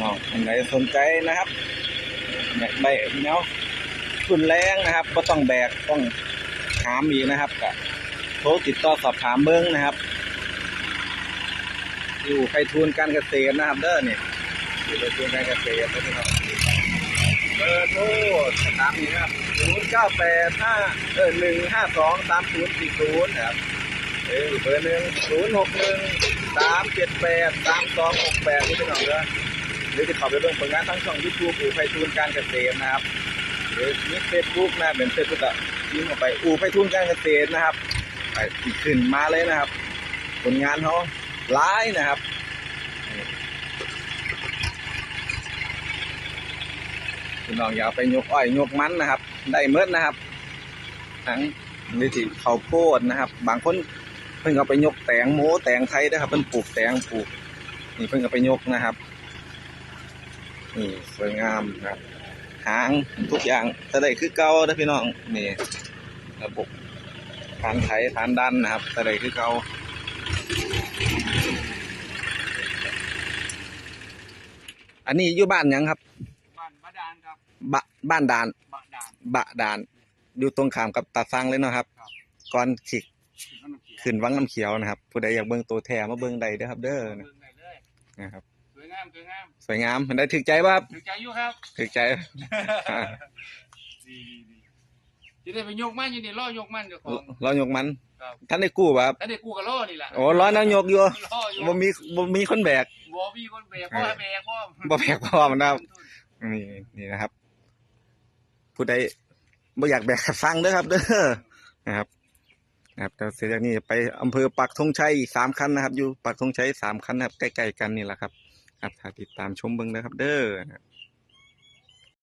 น้องคนไหนสนใจนะครับอยากได้แนวทุนแรงนะครับก็ต้องแบกต้องหามอีกนะครับก็โทรติดต่อสอบถามเบิ้งนะครับ อยู่ไคทูนการเกษตรนะครับเด้อนี่ยอยู่ไคทูนการเกษตรนะครับเบอร์โทรตามนี้ครับศูนย์เก้าแปดห้าเออหนึ่งห้าสองสามศูนย์สี่ศูนย์นะครับเออเบอร์หนึ่งศูนย์หกหนึ่งสามเจ็ดแปดสามสองหกแปดนี่เป็นหน่อยเด้อ หรือจะเข้าไปเบิ่องผลงานทั้งช่องยูทูบอู่ไคทูนการเกษตรนะครับหรือมีเฟซบุ๊กนะเป็นเฟซบุ๊กอะยิงเข้าไปอู่ไคทูนการเกษตรนะครับไปขึ้นมาเลยนะครับ ผลงานเขาหลายนะครับพี่น้องอย่าเอาไปยกอ้อยยกมันนะครับ ได้เมดนะครับ ทั้งนี่ที่ข้าวโพดนะครับ บางคนเพิ่งเอาไปยกแตงโมแตงไทยนะครับเพิ่นปลูกแตงปลูกนี่เพิ่งเอาไปยกนะครับ นี่สวยงามนะครับหางทุกอย่างจะได้คือเก่านะพี่น้องนี่ระบบฐานไถฐานดันนะครับจะได้คือเก่าอันนี้อยู่บ้านหยังครับ บ้านบาดาลครับบะบ้านดาน บาดาลบะดาน อยู่ตรงข้ามกับตาฟังเลยเนาะครับครับก่อนสิขึ้นขนมเขียวขึ้นวังน้ำเขียวนะครับ ผู้ใดอยากเบิ่งตัวแท้มาเบิ่งได้เด้อครับ เด้อเบิ่งได้เลยนะครับสวยงามสวยงามสวยงามมันได้ถึกใจป่ะครับถือใจอยู่ครับถึกใจอ่าดีดีจะได้ไปยกมันอยู่นี่ล่อยกมันเจ้าของ เรายกมัน ครับ ท่านได้กู้ป่ะครับแล้วได้กูกับล่อนี่แหละโอ้ร้อยน้ำยกอยู่ล่ออยู่บ่มีบ่มีคนแบก บ่มีคนแบกพ่อแบกพ่อบ่แบกพ่อมันนะครับ นี่นี่นะครับ ผู้ใดบ่อยากแบกก็ฟังเด้อครับ เด้อนะครับนะครับแต่เสร็จจากนี้ไปอำเภอปักธงชัยอีกสามคันนะครับ อยู่ปักธงชัยสามคันนะครับใกล้ๆกันนี่แหละครับ ครับถ้าติดตามชมเบิ่งนะครับเด้อ